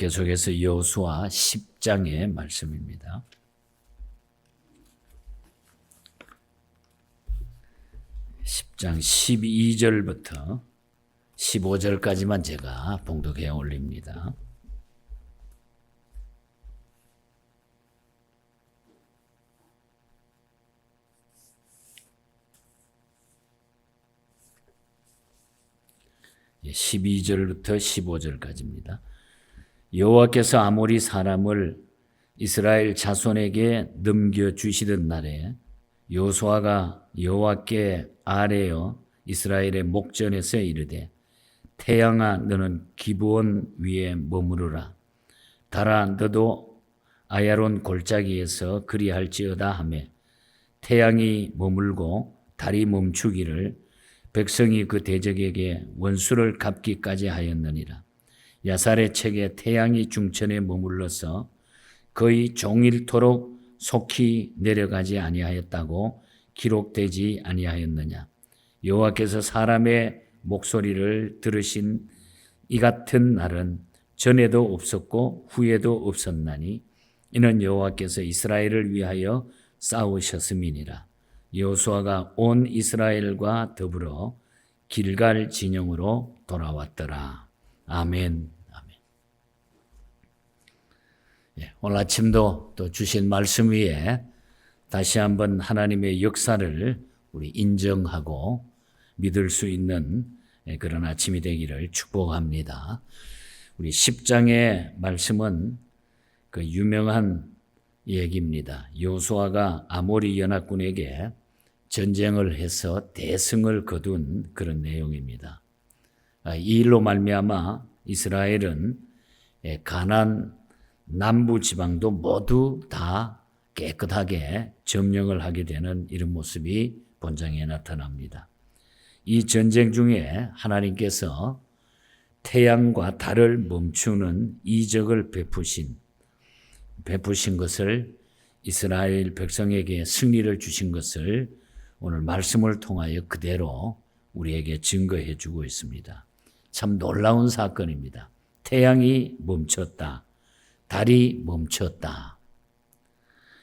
계속해서 여호수아 10장의 말씀입니다. 10장 12절부터 15절까지만 제가 봉독해 올립니다. 예, 12절부터 15절까지입니다. 여호와께서 아모리 사람을 이스라엘 자손에게 넘겨 주시던 날에 여호수아가 여호와께 아뢰어 이스라엘의 목전에서 이르되 태양아 너는 기브온 위에 머무르라. 달아 너도 아야론 골짜기에서 그리할지어다 하매 태양이 머물고 달이 멈추기를 백성이 그 대적에게 원수를 갚기까지 하였느니라 야살의 책에 태양이 중천에 머물러서 거의 종일토록 속히 내려가지 아니하였다고 기록되지 아니하였느냐. 여호와께서 사람의 목소리를 들으신 이 같은 날은 전에도 없었고 후에도 없었나니 이는 여호와께서 이스라엘을 위하여 싸우셨음이니라. 여호수아가 온 이스라엘과 더불어 길갈 진영으로 돌아왔더라. 아멘 오늘 아침도 또 주신 말씀 위에 다시 한번 하나님의 역사를 우리 인정하고 믿을 수 있는 예, 그런 아침이 되기를 축복합니다. 우리 10장의 말씀은 그 유명한 얘기입니다. 요수아가 아모리 연합군에게 전쟁을 해서 대승을 거둔 그런 내용입니다. 아, 이 일로 말미암아 이스라엘은 예, 가난 남부 지방도 모두 다 깨끗하게 점령을 하게 되는 이런 모습이 본장에 나타납니다. 이 전쟁 중에 하나님께서 태양과 달을 멈추는 이적을 베푸신 베푸신 것을 이스라엘 백성에게 승리를 주신 것을 오늘 말씀을 통하여 그대로 우리에게 증거해 주고 있습니다. 참 놀라운 사건입니다. 태양이 멈췄다. 달이 멈췄다.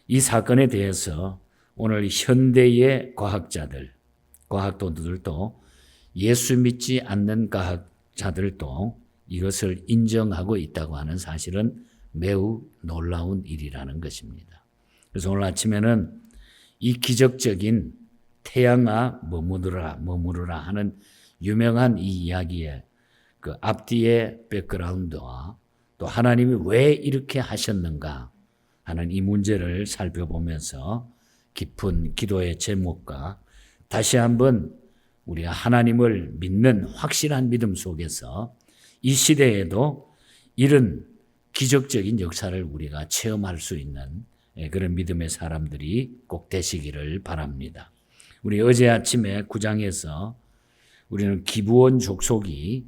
이 사건에 대해서 오늘 현대의 과학자들, 과학도들도 예수 믿지 않는 과학자들도 이것을 인정하고 있다고 하는 사실은 매우 놀라운 일이라는 것입니다. 그래서 오늘 아침에는 이 기적적인 태양아 머무르라 머무르라 하는 유명한 이 이야기의 그 앞뒤의 백그라운드와 또 하나님이 왜 이렇게 하셨는가 하는 이 문제를 살펴보면서 깊은 기도의 제목과 다시 한번 우리가 하나님을 믿는 확실한 믿음 속에서 이 시대에도 이런 기적적인 역사를 우리가 체험할 수 있는 예, 그런 믿음의 사람들이 꼭 되시기를 바랍니다. 우리 어제 아침에 구장에서 우리는 기부원 족속이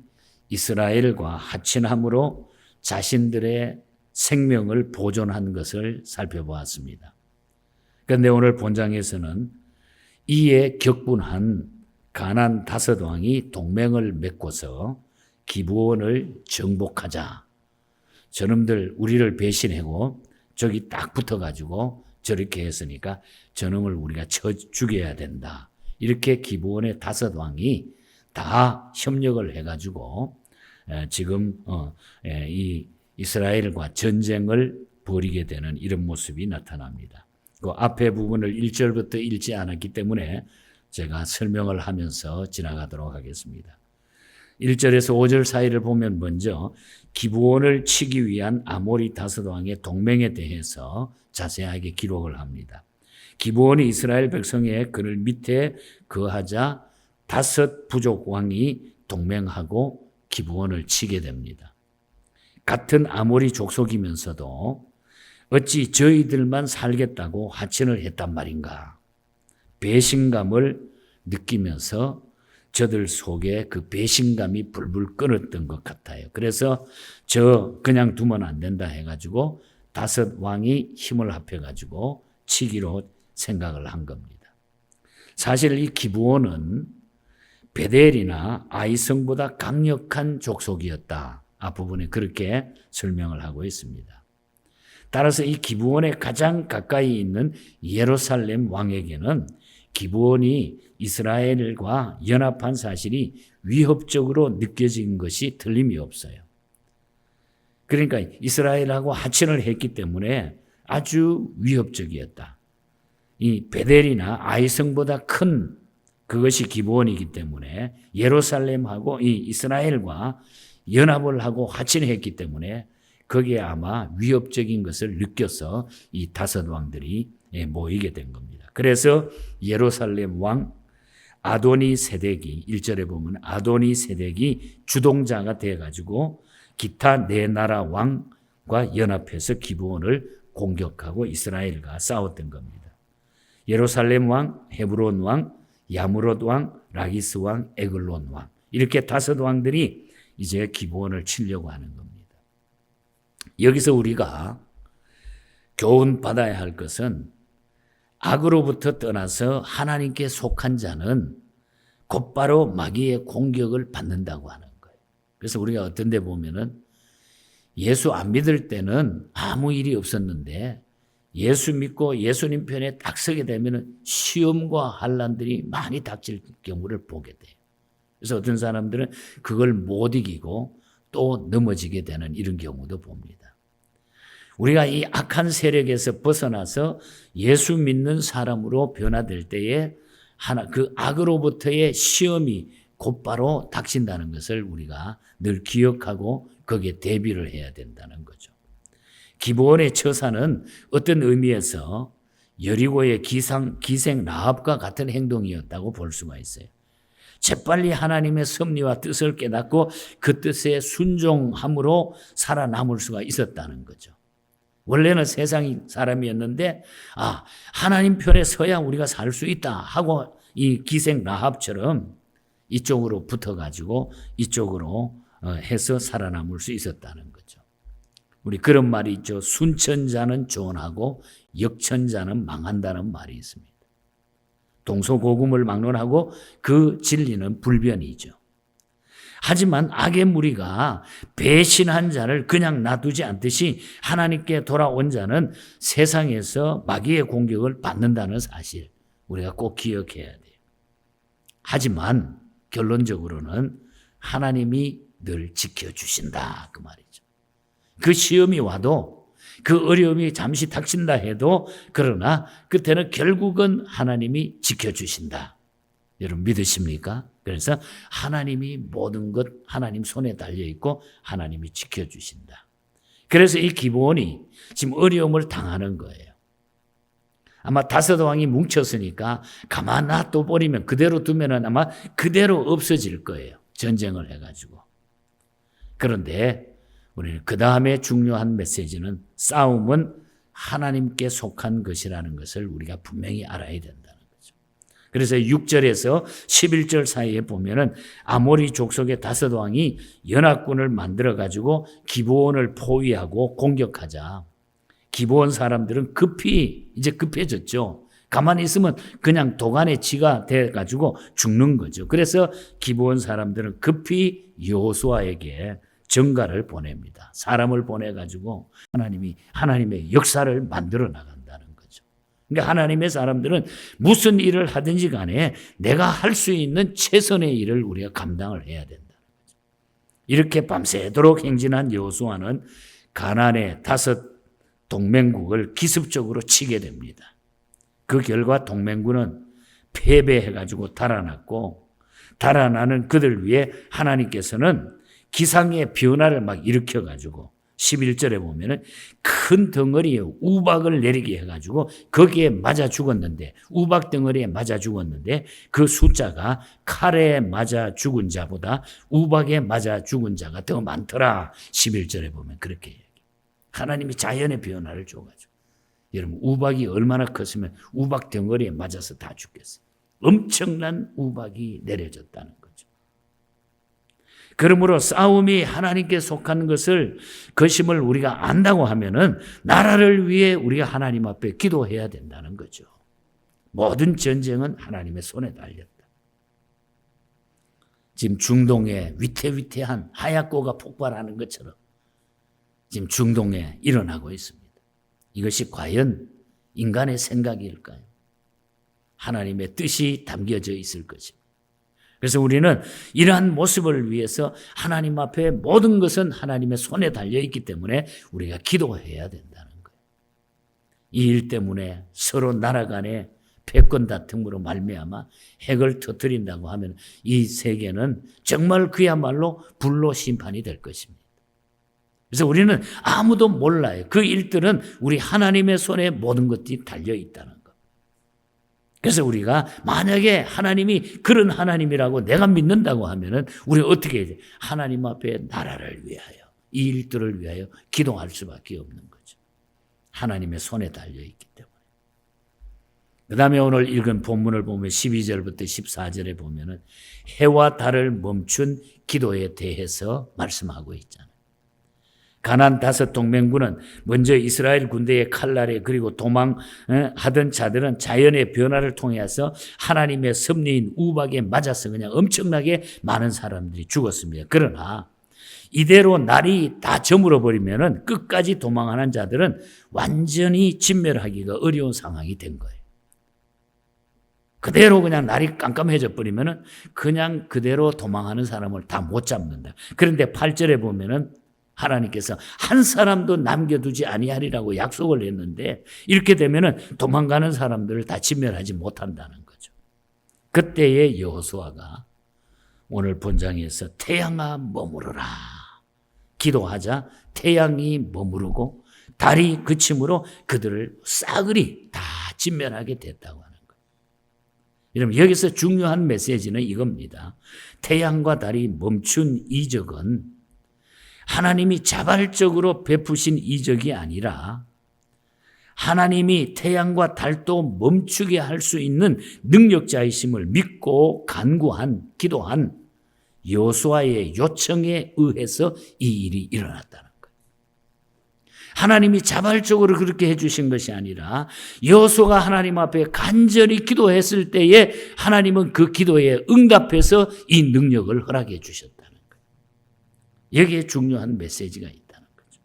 이스라엘과 하친함으로 자신들의 생명을 보존한 것을 살펴보았습니다. 그런데 오늘 본장에서는 이에 격분한 가난 다섯 왕이 동맹을 맺고서 기부원을 정복하자. 저놈들 우리를 배신하고 저기 딱 붙어가지고 저렇게 했으니까 저놈을 우리가 쳐 죽여야 된다. 이렇게 기부원의 다섯 왕이 다 협력을 해가지고 지금 어, 이 이스라엘과 전쟁을 벌이게 되는 이런 모습이 나타납니다. 그 앞에 부분을 1절부터 읽지 않았기 때문에 제가 설명을 하면서 지나가도록 하겠습니다. 1절에서 5절 사이를 보면 먼저 기부원을 치기 위한 아모리 다섯 왕의 동맹에 대해서 자세하게 기록을 합니다. 기부원이 이스라엘 백성의 그를 밑에 거하자 다섯 부족 왕이 동맹하고 기부원을 치게 됩니다. 같은 아모리 족속이면서도 어찌 저희들만 살겠다고 하친을 했단 말인가? 배신감을 느끼면서 저들 속에 그 배신감이 불불 끓었던 것 같아요. 그래서 저 그냥 두면 안 된다 해가지고 다섯 왕이 힘을 합해가지고 치기로 생각을 한 겁니다. 사실 이 기부원은 베델이나 아이성보다 강력한 족속이었다. 앞부분에 그렇게 설명을 하고 있습니다. 따라서 이 기브온에 가장 가까이 있는 예루살렘 왕에게는 기브온이 이스라엘과 연합한 사실이 위협적으로 느껴진 것이 틀림이 없어요. 그러니까 이스라엘하고 하친을 했기 때문에 아주 위협적이었다. 이 베델이나 아이성보다 큰 그것이 기본이기 때문에 예루살렘하고 이 이스라엘과 연합을 하고 하친했기 때문에 거기에 아마 위협적인 것을 느껴서 이 다섯 왕들이 예, 모이게 된 겁니다. 그래서 예루살렘 왕 아도니 세덱이 1절에 보면 아도니 세덱이 주동자가 돼 가지고 기타 네 나라 왕과 연합해서 기브온을 공격하고 이스라엘과 싸웠던 겁니다. 예루살렘 왕, 헤브론 왕, 야무롯 왕, 라기스 왕, 에글론 왕 이렇게 다섯 왕들이 이제 기브온을 치려고 하는 겁니다. 여기서 우리가 교훈 받아야 할 것은 악으로부터 떠나서 하나님께 속한 자는 곧바로 마귀의 공격을 받는다고 하는 거예요. 그래서 우리가 어떤 데 보면은 예수 안 믿을 때는 아무 일이 없었는데 예수 믿고 예수님 편에 딱 서게 되면은 시험과 환란들이 많이 닥칠 경우를 보게 돼요. 그래서 어떤 사람들은 그걸 못 이기고 또 넘어지게 되는 이런 경우도 봅니다. 우리가 이 악한 세력에서 벗어나서 예수 믿는 사람으로 변화될 때에 하나 그 악으로부터의 시험이 곧바로 닥친다는 것을 우리가 늘 기억하고 거기에 대비를 해야 된다는 거죠. 기본의 처사는 어떤 의미에서 여리고의 기상, 기생 라합과 같은 행동이었다고 볼 수가 있어요. 재빨리 하나님의 섭리와 뜻을 깨닫고 그 뜻에 순종함으로 살아남을 수가 있었다는 거죠. 원래는 세상 사람이었는데 아 하나님 편에 서야 우리가 살 수 있다 하고 이 기생 라합처럼 이쪽으로 붙어가지고 이쪽으로 어, 해서 살아남을 수 있었다는 거죠. 우리 그런 말이 있죠. 순천자는 조언하고 역천자는 망한다는 말이 있습니다. 동서고금을 막론하고 그 진리는 불변이죠. 하지만 악의 무리가 배신한 자를 그냥 놔두지 않듯이 하나님께 돌아온 자는 세상에서 마귀의 공격을 받는다는 사실 우리가 꼭 기억해야 돼요. 하지만 결론적으로는 하나님이 늘 지켜주신다. 그 말이죠. 그 시험이 와도 그 어려움이 잠시 닥친다 해도 그러나 그때는 결국은 하나님이 지켜주신다. 여러분 믿으십니까? 그래서 하나님이 모든 것 하나님 손에 달려 있고 하나님이 지켜주신다. 그래서 이 기본이 지금 어려움을 당하는 거예요. 아마 다섯 왕이 뭉쳤으니까 가만 놔둬 버리면 그대로 두면은 아마 그대로 없어질 거예요. 전쟁을 해가지고. 그런데 우리는 그 다음에 중요한 메시지는 싸움은 하나님께 속한 것이라는 것을 우리가 분명히 알아야 된다는 거죠. 그래서 6절에서 11절 사이에 보면은 아모리 족속의 다섯 왕이 연합군을 만들어 가지고 기브온을 포위하고 공격하자. 기브온 사람들은 급히 이제 급해졌죠. 가만히 있으면 그냥 도간에 지가 돼 가지고 죽는 거죠. 그래서 기브온 사람들은 급히 여호수아에게 정가를 보냅니다. 사람을 보내 가지고 하나님이 하나님의 역사를 만들어 나간다는 거죠. 그러니까 하나님의 사람들은 무슨 일을 하든지 간에 내가 할 수 있는 최선의 일을 우리가 감당을 해야 거죠. 이렇게 밤새도록 행진한 여호수아는 가나안의 다섯 동맹국을 기습적으로 치게 됩니다. 그 결과 동맹군은 패배해 가지고 달아났고 달아나는 그들 위해 하나님께서는 기상의 변화를 막 일으켜 가지고 11절에 보면은 큰 덩어리에 우박을 내리게 해가지고 거기에 맞아 죽었는데 우박 덩어리에 맞아 죽었는데 그 숫자가 칼에 맞아 죽은 자보다 우박에 맞아 죽은 자가 더 많더라 11절에 보면 그렇게 얘기해요. 하나님이 자연의 변화를 줘가지고 여러분 우박이 얼마나 컸으면 우박 덩어리에 맞아서 다 죽겠어요. 엄청난 우박이 내려졌다는. 그러므로 싸움이 하나님께 속한 것을 것임을 우리가 안다고 하면은 나라를 위해 우리가 하나님 앞에 기도해야 된다는 거죠. 모든 전쟁은 하나님의 손에 달렸다. 지금 중동에 위태위태한 하얗고가 폭발하는 것처럼 지금 중동에 일어나고 있습니다. 이것이 과연 인간의 생각일까요? 하나님의 뜻이 담겨져 있을 것입니다. 그래서 우리는 이러한 모습을 위해서 하나님 앞에 모든 것은 하나님의 손에 달려 있기 때문에 우리가 기도해야 된다는 거예요. 이 일 때문에 서로 나라 간에 패권 다툼으로 말미암아 핵을 터뜨린다고 하면 이 세계는 정말 그야말로 불로 심판이 될 것입니다. 그래서 우리는 아무도 몰라요. 그 일들은 우리 하나님의 손에 모든 것들이 달려 있다는 것. 그래서 우리가 만약에 하나님이 그런 하나님이라고 내가 믿는다고 하면은 우리 어떻게 해야 돼? 하나님 앞에 나라를 위하여 이 일들을 위하여 기도할 수밖에 없는 거죠. 하나님의 손에 달려 있기 때문에. 그 다음에 오늘 읽은 본문을 보면 12절부터 14절에 보면은 해와 달을 멈춘 기도에 대해서 말씀하고 있잖아요. 가난 다섯 동맹군은 먼저 이스라엘 군대의 칼날에 그리고 도망하던 자들은 자연의 변화를 통해서 하나님의 섭리인 우박에 맞아서 그냥 엄청나게 많은 사람들이 죽었습니다. 그러나 이대로 날이 다 저물어 버리면은 끝까지 도망하는 자들은 완전히 진멸하기가 어려운 상황이 된 거예요. 그대로 그냥 날이 깜깜해져 버리면은 그냥 그대로 도망하는 사람을 다 못 잡는다. 그런데 8절에 보면은 하나님께서 한 사람도 남겨두지 아니하리라고 약속을 했는데 이렇게 되면은 도망가는 사람들을 다 진멸하지 못한다는 거죠. 그때의 여호수아가 오늘 본장에서 태양아 머무르라 기도하자 태양이 머무르고 달이 그침으로 그들을 싸그리 다 진멸하게 됐다고 하는 거예요. 여러분 여기서 중요한 메시지는 이겁니다. 태양과 달이 멈춘 이적은 하나님이 자발적으로 베푸신 이적이 아니라 하나님이 태양과 달도 멈추게 할 수 있는 능력자이심을 믿고 간구한 기도한 여호수아의 요청에 의해서 이 일이 일어났다는 거예요. 하나님이 자발적으로 그렇게 해 주신 것이 아니라 여호수아가 하나님 앞에 간절히 기도했을 때에 하나님은 그 기도에 응답해서 이 능력을 허락해 주셨다. 여기에 중요한 메시지가 있다는 거죠.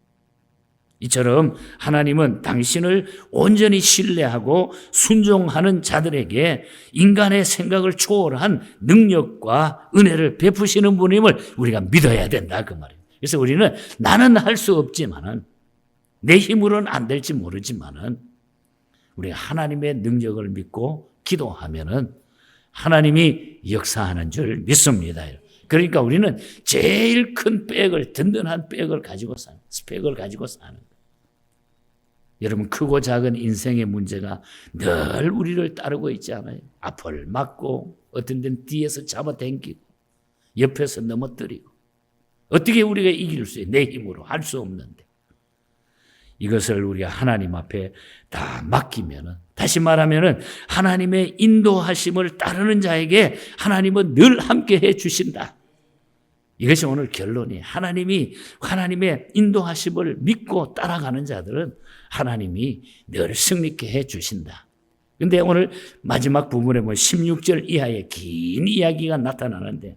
이처럼 하나님은 당신을 온전히 신뢰하고 순종하는 자들에게 인간의 생각을 초월한 능력과 은혜를 베푸시는 분임을 우리가 믿어야 된다 그 말이에요. 그래서 우리는 나는 할 수 없지만은 내 힘으로는 안 될지 모르지만은 우리가 하나님의 능력을 믿고 기도하면은 하나님이 역사하는 줄 믿습니다. 그러니까 우리는 제일 큰 백을 든든한 백을 가지고 사는 스펙을 가지고 사는. 여러분 크고 작은 인생의 문제가 늘 우리를 따르고 있지 않아요? 앞을 막고 어떤 데는 뒤에서 잡아당기고 옆에서 넘어뜨리고 어떻게 우리가 이길 수 있어요? 내 힘으로 할 수 없는데 이것을 우리가 하나님 앞에 다 맡기면은 다시 말하면은 하나님의 인도하심을 따르는 자에게 하나님은 늘 함께 해 주신다. 이것이 오늘 결론이 하나님이 하나님의 인도하심을 믿고 따라가는 자들은 하나님이 늘 승리케 해 주신다. 근데 오늘 마지막 부분에 보면 16절 이하의 긴 이야기가 나타나는데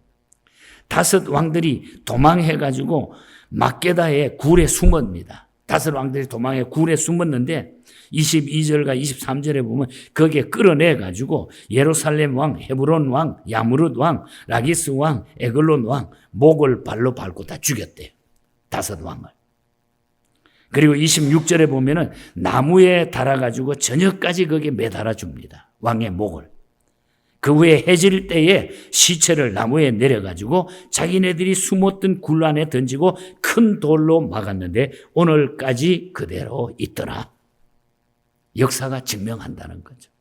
다섯 왕들이 도망해 가지고 막게다의 굴에 숨었습니다. 다섯 왕들이 도망해 굴에 숨었는데 22절과 23절에 보면 거기에 끌어내 가지고 예루살렘 왕, 헤브론 왕, 야무릇 왕, 라기스 왕, 에글론 왕 목을 발로 밟고 다 죽였대요. 다섯 왕을. 그리고 26절에 보면은 나무에 달아 가지고 저녁까지 거기에 매달아 줍니다. 왕의 목을. 그 후에 해질 때에 시체를 나무에 내려가지고 자기네들이 숨었던 굴 안에 던지고 큰 돌로 막았는데 오늘까지 그대로 있더라. 역사가 증명한다는 거죠.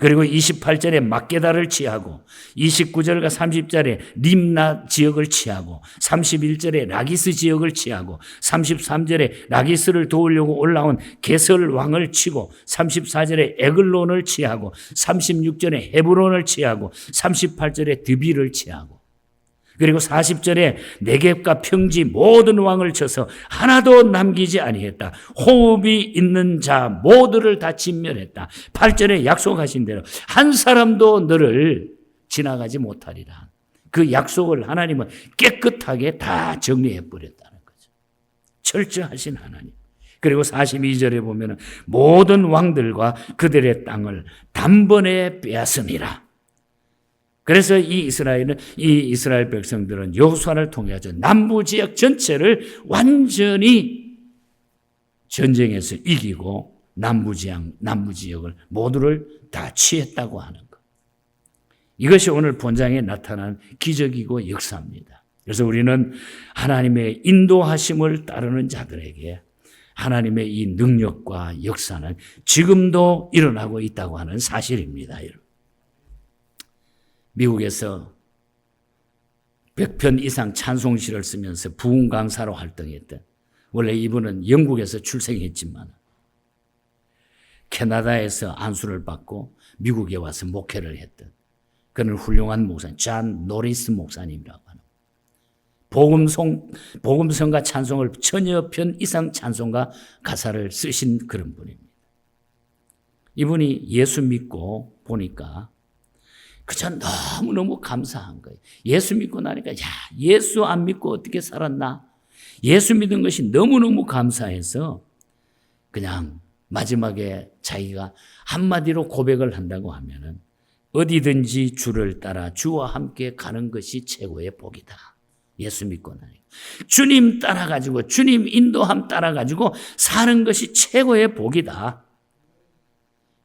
그리고 28절에 막게다를 취하고 29절과 30절에 림나 지역을 취하고 31절에 라기스 지역을 취하고 33절에 라기스를 도우려고 올라온 게설 왕을 치고 34절에 에글론을 취하고 36절에 헤브론을 취하고 38절에 드비를 취하고 그리고 40절에 내겝과 평지 모든 왕을 쳐서 하나도 남기지 아니했다. 호흡이 있는 자 모두를 다 진멸했다. 8절에 약속하신 대로 한 사람도 너를 지나가지 못하리라. 그 약속을 하나님은 깨끗하게 다 정리해 버렸다는 거죠. 철저하신 하나님. 그리고 42절에 보면 모든 왕들과 그들의 땅을 단번에 빼앗으니라. 그래서 이 이스라엘은 이 이스라엘 백성들은 여호수아를 통해서 남부 지역 전체를 완전히 전쟁에서 이기고 남부 지역 남부 지역을 모두를 다 취했다고 하는 것. 이것이 오늘 본장에 나타난 기적이고 역사입니다. 그래서 우리는 하나님의 인도하심을 따르는 자들에게 하나님의 이 능력과 역사는 지금도 일어나고 있다고 하는 사실입니다. 여러분. 미국에서 100편 이상 찬송시를 쓰면서 부흥 강사로 활동했던 원래 이분은 영국에서 출생했지만 캐나다에서 안수를 받고 미국에 와서 목회를 했던 그는 훌륭한 목사님, 잔 노리스 목사님이라고 하는 복음성, 복음성과 찬송을 천여 편 이상 찬송가 가사를 쓰신 그런 분입니다. 이분이 예수 믿고 보니까 그저 너무너무 감사한 거예요. 예수 믿고 나니까, 야, 예수 안 믿고 어떻게 살았나? 예수 믿은 것이 너무너무 감사해서 그냥 마지막에 자기가 한마디로 고백을 한다고 하면은 어디든지 주를 따라 주와 함께 가는 것이 최고의 복이다. 예수 믿고 나니까. 주님 따라가지고, 주님 인도함 따라가지고 사는 것이 최고의 복이다.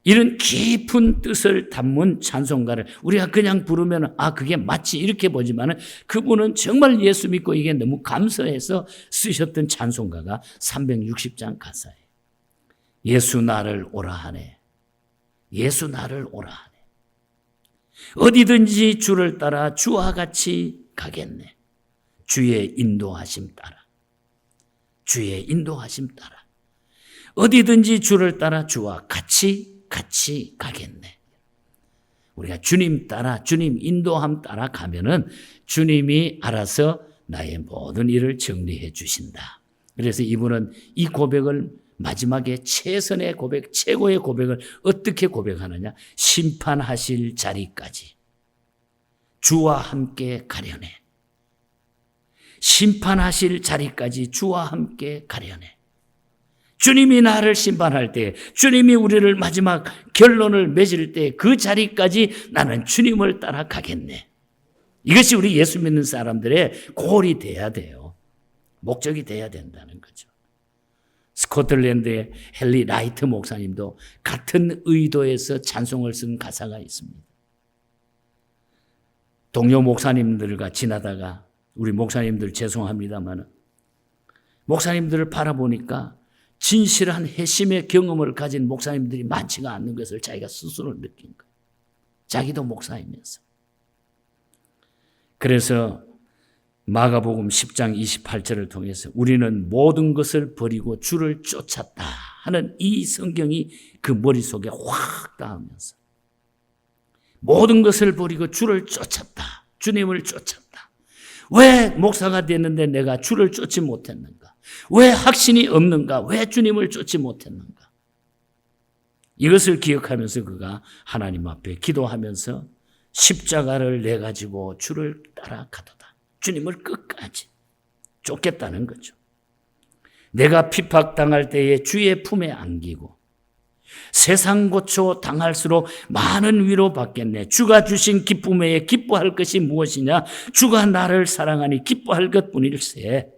이런 깊은 뜻을 담은 찬송가를 우리가 그냥 부르면 아 그게 마치 이렇게 보지만은 그분은 정말 예수 믿고 이게 너무 감사해서 쓰셨던 찬송가가 360장 가사예요. 예수 나를 오라 하네. 예수 나를 오라 하네. 어디든지 주를 따라 주와 같이 가겠네. 주의 인도하심 따라. 주의 인도하심 따라. 어디든지 주를 따라 주와 같이 같이 가겠네. 우리가 주님 따라 주님 인도함 따라 가면은 주님이 알아서 나의 모든 일을 정리해 주신다. 그래서 이분은 이 고백을 마지막에 최선의 고백, 최고의 고백을 어떻게 고백하느냐? 심판하실 자리까지 주와 함께 가려네. 심판하실 자리까지 주와 함께 가려네. 주님이 나를 심판할 때, 주님이 우리를 마지막 결론을 맺을 때 그 자리까지 나는 주님을 따라가겠네. 이것이 우리 예수 믿는 사람들의 골이 돼야 돼요. 목적이 돼야 된다는 거죠. 스코틀랜드의 헨리 라이트 목사님도 같은 의도에서 찬송을 쓴 가사가 있습니다. 동료 목사님들과 지나다가 우리 목사님들 죄송합니다만 목사님들을 바라보니까 진실한 회심의 경험을 가진 목사님들이 많지가 않는 것을 자기가 스스로 느낀 거예요. 자기도 목사이면서. 그래서 마가복음 10장 28절을 통해서 우리는 모든 것을 버리고 주를 쫓았다 하는 이 성경이 그 머릿속에 확 닿으면서 모든 것을 버리고 주를 쫓았다. 주님을 쫓았다. 왜 목사가 됐는데 내가 주를 쫓지 못했는가? 왜 확신이 없는가? 왜 주님을 쫓지 못했는가? 이것을 기억하면서 그가 하나님 앞에 기도하면서 십자가를 내 가지고 주를 따라가도다. 주님을 끝까지 쫓겠다는 거죠. 내가 핍박당할 때에 주의 품에 안기고 세상 고초 당할수록 많은 위로 받겠네. 주가 주신 기쁨에 기뻐할 것이 무엇이냐? 주가 나를 사랑하니 기뻐할 것 뿐일세.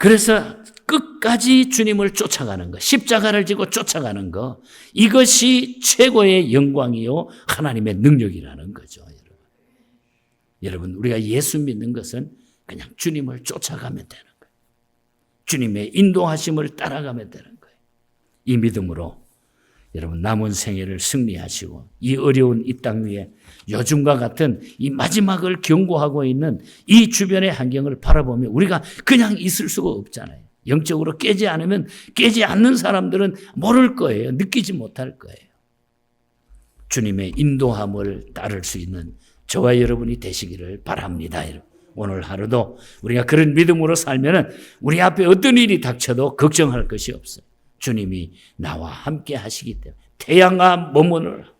그래서 끝까지 주님을 쫓아가는 것, 십자가를 지고 쫓아가는 것, 이것이 최고의 영광이요, 하나님의 능력이라는 거죠, 여러분. 여러분, 우리가 예수 믿는 것은 그냥 주님을 쫓아가면 되는 거예요. 주님의 인도하심을 따라가면 되는 거예요. 이 믿음으로 여러분 남은 생애를 승리하시고 이 어려운 이 땅 위에 요즘과 같은 이 마지막을 경고하고 있는 이 주변의 환경을 바라보며 우리가 그냥 있을 수가 없잖아요. 영적으로 깨지 않으면 깨지 않는 사람들은 모를 거예요. 느끼지 못할 거예요. 주님의 인도함을 따를 수 있는 저와 여러분이 되시기를 바랍니다. 오늘 하루도 우리가 그런 믿음으로 살면 우리 앞에 어떤 일이 닥쳐도 걱정할 것이 없어요. 주님이 나와 함께 하시기 때문에 태양아 머무너라.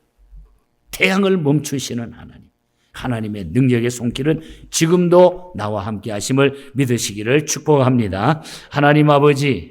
태양을 멈추시는 하나님. 하나님의 능력의 손길은 지금도 나와 함께 하심을 믿으시기를 축복합니다. 하나님 아버지